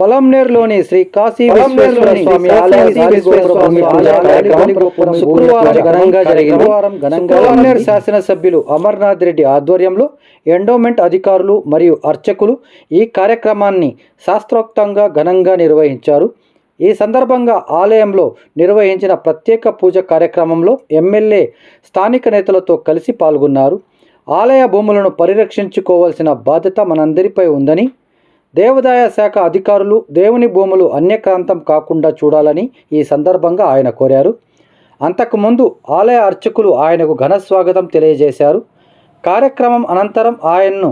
పొలంనేరులోని శ్రీ కాశీ విశ్వేశ్వర స్వామి శుక్రవారం ఘనంగా జరిగింది. పొలంనేరు శాసనసభ్యులు అమర్నాథ్ రెడ్డి ఆధ్వర్యంలో ఎండోమెంట్ అధికారులు మరియు అర్చకులు ఈ కార్యక్రమాన్ని శాస్త్రోక్తంగా ఘనంగా నిర్వహించారు. ఈ సందర్భంగా ఆలయంలో నిర్వహించిన ప్రత్యేక పూజ కార్యక్రమంలో ఎమ్మెల్యే స్థానిక నేతలతో కలిసి పాల్గొన్నారు. ఆలయ భూములను పరిరక్షించుకోవాల్సిన బాధ్యత మనందరిపై ఉందని దేవాదాయ శాఖ అధికారులు దేవుని భూములు అన్యక్రాంతం కాకుండా చూడాలని ఈ సందర్భంగా ఆయన కోరారు. అంతకుముందు ఆలయ అర్చకులు ఆయనకు ఘన స్వాగతం తెలియజేశారు. కార్యక్రమం అనంతరం ఆయన్ను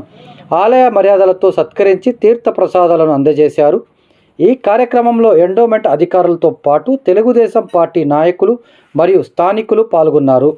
ఆలయ మర్యాదలతో సత్కరించి తీర్థ ప్రసాదాలను అందజేశారు. ఈ కార్యక్రమంలో ఎండోమెంట్ అధికారులతో పాటు తెలుగుదేశం పార్టీ నాయకులు మరియు స్థానికులు పాల్గొన్నారు.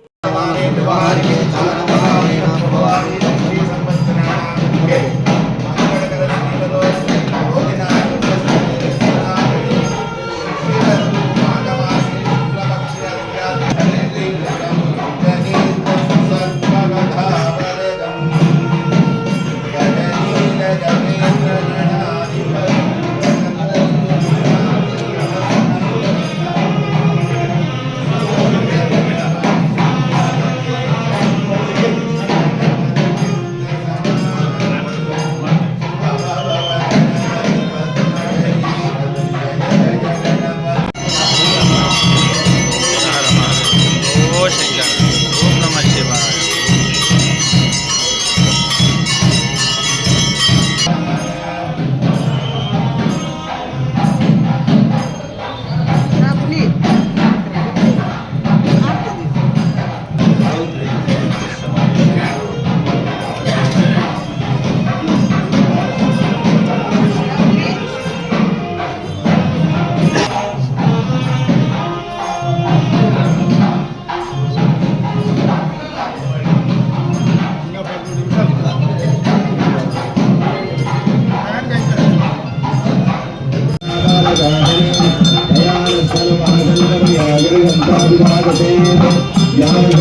அதன்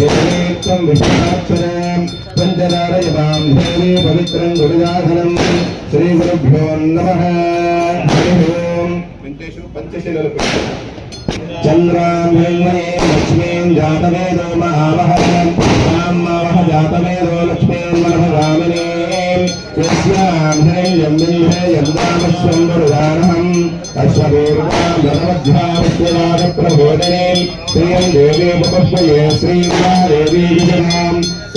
தேவேத்வம் விஷ்ணாத்மனாம் பஞ்சநாரயதாம் தேவே பவித்ரம் குருதாசனம் ஸ்ரீ குருபியோ நம. ஹரி ஓம் பஞ்சசீலர் చంద్రాంగ్రన్మయే లక్ష్మీం జాతవేదో మహావహం రామ్మవహ జాతవేదో లక్ష్మీర్మనః రామినే యస్యాం ధైర్యం బిందే యద్దామస్వం వరుదానహం అశ్వదేవాం ధనవధ్యామస్యనాథ ప్రబోధనే ప్రియం దేవీ ఉపపశ్యే శ్రీమా దేవీ విజనాం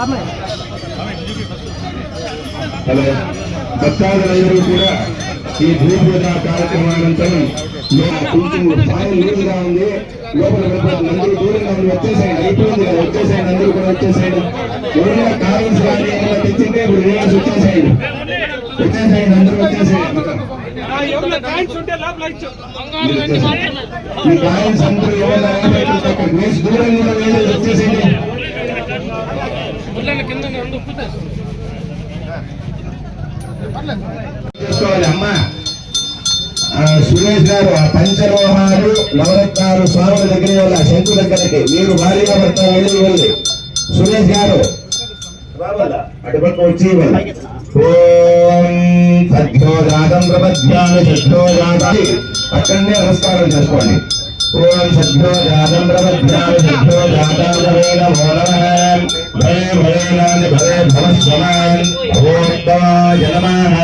హలో భక్తాదులందరూ కూడా ఈ భూపూజ కార్యక్రమానంతరం కొంచెం సాయం లూజ్గా ఉంది. లోపల అందరూ దూరంగా ఉంది. వచ్చేసేయండి. అయిపోయింది. కదా వచ్చేసేయండి. అందరూ కూడా వచ్చేసేయండి. ఎవరైనా కావాల్సి కానీ ఏమైనా తెచ్చింటే ఇప్పుడు రిలాక్స్ వచ్చేసేయండి. వచ్చేసేయండి. అందరూ వచ్చేసేయండి. మీ కాయల్స్ అందరూ ఏమైనా దూరంగా ఉన్న వేసి వచ్చేసేయండి. అమ్మా. సురేష్ గారు ఆ పంచలోహాలు నవరత్నాలు స్వాముల దగ్గర వాళ్ళ శంకు దగ్గరికి. మీరు భారీగా భర్త వెళ్ళి వెళ్ళి సురేష్ గారు అటుపక్క వచ్చి ఇవ్వాలి. ఓం సద్యోజాతం అక్కడనే నమస్కారం చేసుకోండి. ओम सद्यो जातम प्रबध्यामि सद्यो जाता भवे नमो भये भवेनानि भवे भवस्वमान् भवोत्तमाय नमः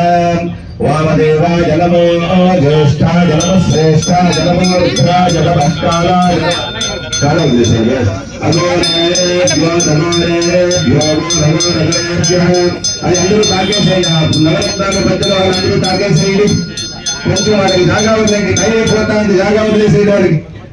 वामदेवाय नमो ज्येष्ठाय नमः श्रेष्ठाय नमो रुद्राय नमः कालाय कालं दिशे अमोरेभ्यो धनोरेभ्यो धनोरेभ्यः अरे అందరూ తాకేసేయండి నవరత్నాలు మధ్యలో అందరూ తాకేసేయండి కొంచెం వాడికి జాగా వదిలేండి టైం అయిపోతా ఉంది జాగా వదిలేసేయడానికి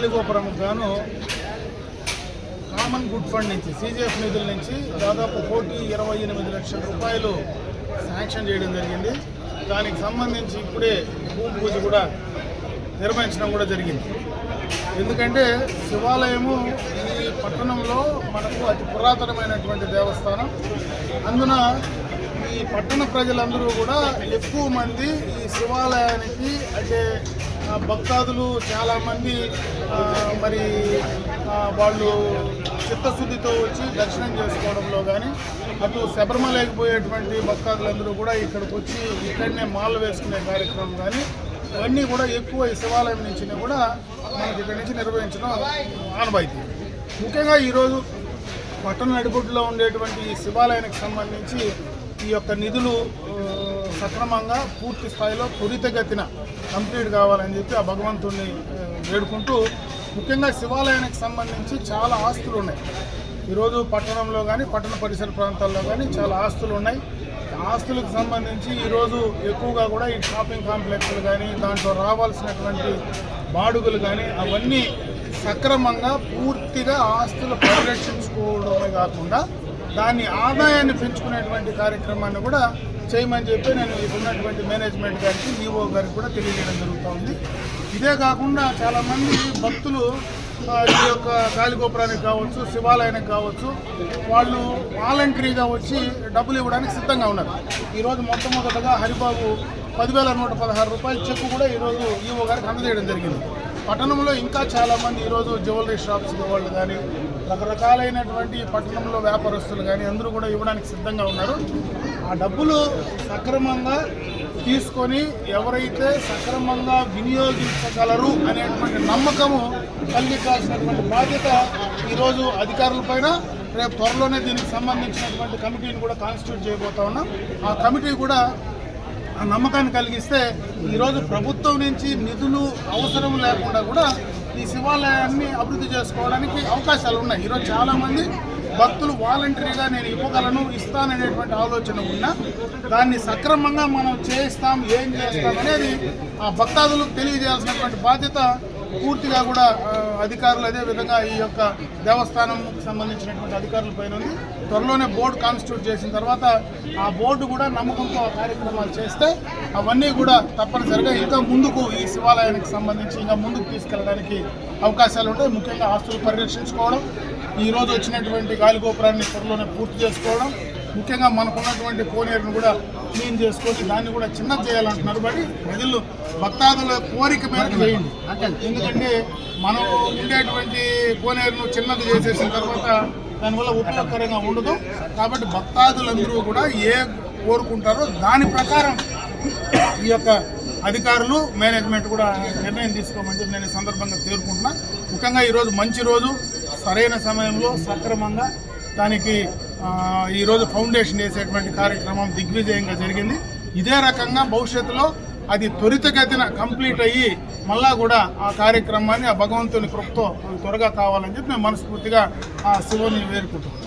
గాలిగోపురం గాను కామన్ గుడ్ ఫండ్ నుంచి సీజీఎఫ్ నిధుల నుంచి దాదాపు కోటి ఇరవై ఎనిమిది లక్షల రూపాయలు శాంక్షన్ చేయడం జరిగింది. దానికి సంబంధించి ఇప్పుడే భూమి పూజ కూడా నిర్వహించడం కూడా జరిగింది. ఎందుకంటే శివాలయము ఈ పట్టణంలో మనకు అతి పురాతనమైనటువంటి దేవస్థానం. అందున ఈ పట్టణ ప్రజలందరూ కూడా ఎక్కువ మంది ఈ శివాలయానికి అంటే భక్తాదులు చాలామంది మరి వాళ్ళు చిత్తశుద్ధితో వచ్చి దర్శనం చేసుకోవడంలో కానీ అటు శబరిమలకి పోయేటువంటి భక్తాదులందరూ కూడా ఇక్కడికి వచ్చి ఇక్కడనే మాల వేసుకునే కార్యక్రమం కానీ ఇవన్నీ కూడా ఎక్కువ ఈ శివాలయం నుంచి కూడా మనకి ఇక్కడి నుంచి నిర్వహించడం ఆనవాయితీ. ముఖ్యంగా ఈరోజు పట్టణ నడిబొడ్డులో ఉండేటువంటి ఈ శివాలయానికి సంబంధించి ఈ యొక్క నిధులు సక్రమంగా పూర్తి స్థాయిలో త్వరితగతిన కంప్లీట్ కావాలని చెప్పి ఆ భగవంతుడిని వేడుకుంటూ ముఖ్యంగా శివాలయానికి సంబంధించి చాలా ఆస్తులు ఉన్నాయి ఈరోజు పట్టణంలో కానీ పట్టణ పరిసర ప్రాంతాల్లో కానీ చాలా ఆస్తులు ఉన్నాయి ఆస్తులకు సంబంధించి ఈరోజు ఎక్కువగా కూడా ఈ షాపింగ్ కాంప్లెక్స్లు కానీ దాంట్లో రావాల్సినటువంటి బాడుగులు కానీ అవన్నీ సక్రమంగా పూర్తిగా ఆస్తులు పరిరక్షించుకోవడమే కాకుండా దాన్ని ఆదాయాన్ని పెంచుకునేటువంటి కార్యక్రమాన్ని కూడా చేయమని చెప్పి నేను ఇక్కడ ఉన్నటువంటి మేనేజ్మెంట్ గారికి ఈఓ గారికి కూడా తెలియజేయడం జరుగుతూ ఉంది. ఇదే కాకుండా చాలామంది భక్తులు ఈ యొక్క గాలిగోపురానికి కావచ్చు శివాలయానికి కావచ్చు వాళ్ళు వాలంటరీగా వచ్చి డబ్బులు ఇవ్వడానికి సిద్ధంగా ఉన్నారు. ఈరోజు మొట్టమొదటగా హరిబాబు పదివేల నూట పదహారు రూపాయల చెక్కు కూడా ఈరోజు ఈఓ గారికి అందజేయడం జరిగింది. పట్టణంలో ఇంకా చాలామంది ఈరోజు జ్యువెలరీ షాప్స్ వాళ్ళు కానీ రకరకాలైనటువంటి పట్టణంలో వ్యాపారస్తులు కానీ అందరూ కూడా ఇవ్వడానికి సిద్ధంగా ఉన్నారు. ఆ డబ్బులు సక్రమంగా తీసుకొని ఎవరైతే సక్రమంగా వినియోగించగలరు అనేటువంటి నమ్మకము కలిగించాల్సినటువంటి బాధ్యత ఈరోజు అధికారులపైన రేపు త్వరలోనే దీనికి సంబంధించినటువంటి కమిటీని కూడా కాన్స్టిట్యూట్ చేయబోతా ఉన్నాం. ఆ కమిటీ కూడా ఆ నమ్మకాన్ని కలిగిస్తే ఈరోజు ప్రభుత్వం నుంచి నిధులు అవసరం లేకుండా కూడా ఈ శివాలయాన్ని అభివృద్ధి చేసుకోవడానికి అవకాశాలు ఉన్నాయి. ఈరోజు చాలామంది భక్తులు వాలంటరీగా నేను ఇవ్వగలను ఇస్తాననేటువంటి ఆలోచన ఉన్నా దాన్ని సక్రమంగా మనం చేయిస్తాం ఏం చేస్తాం అనేది ఆ భక్తాదులకు తెలియజేయాల్సినటువంటి బాధ్యత పూర్తిగా కూడా అధికారులు అదే విధంగా ఈ యొక్క దేవస్థానంకి సంబంధించినటువంటి అధికారుల పైన ఉంది. త్వరలోనే బోర్డు కాన్స్టిట్యూట్ చేసిన తర్వాత ఆ బోర్డు కూడా నమ్మకంతో కార్యక్రమాలు చేస్తే అవన్నీ కూడా తప్పనిసరిగా ఇంకా ముందుకు ఈ శివాలయానికి సంబంధించి ఇంకా ముందుకు తీసుకెళ్ళడానికి అవకాశాలు ఉంటాయి. ముఖ్యంగా ఆస్తులు పరిరక్షించుకోవడం ఈ రోజు వచ్చినటువంటి గాలిగోపురాన్ని త్వరలోనే పూర్తి చేసుకోవడం ముఖ్యంగా మనకున్నటువంటి కోనేరును కూడా క్లీన్ చేసుకొని దాన్ని కూడా చిన్న చేయాలంటున్నారు. బట్టి ప్రజలు భక్తాదుల కోరిక మేరకు చేయండి ఎందుకంటే మనం ఉండేటువంటి కోనేరును చిన్నది చేసేసిన తర్వాత దానివల్ల ఉపయోగకరంగా ఉండదు. కాబట్టి భక్తాదులందరూ కూడా ఏ కోరుకుంటారో దాని ప్రకారం ఈ యొక్క అధికారులు మేనేజ్మెంట్ కూడా నిర్ణయం తీసుకోమని నేను ఈ సందర్భంగా తేరుకుంటున్నా. ముఖ్యంగా ఈరోజు మంచి రోజు సరైన సమయంలో సక్రమంగా దానికి ఈరోజు ఫౌండేషన్ వేసేటువంటి కార్యక్రమం దిగ్విజయంగా జరిగింది. ఇదే రకంగా భవిష్యత్తులో అది త్వరితగతిన కంప్లీట్ అయ్యి మళ్ళా కూడా ఆ కార్యక్రమాన్ని ఆ భగవంతుని కృప్తో త్వరగా కావాలని చెప్పి నేను మనస్ఫూర్తిగా ఆ శివుని వేరుకుంటున్నాను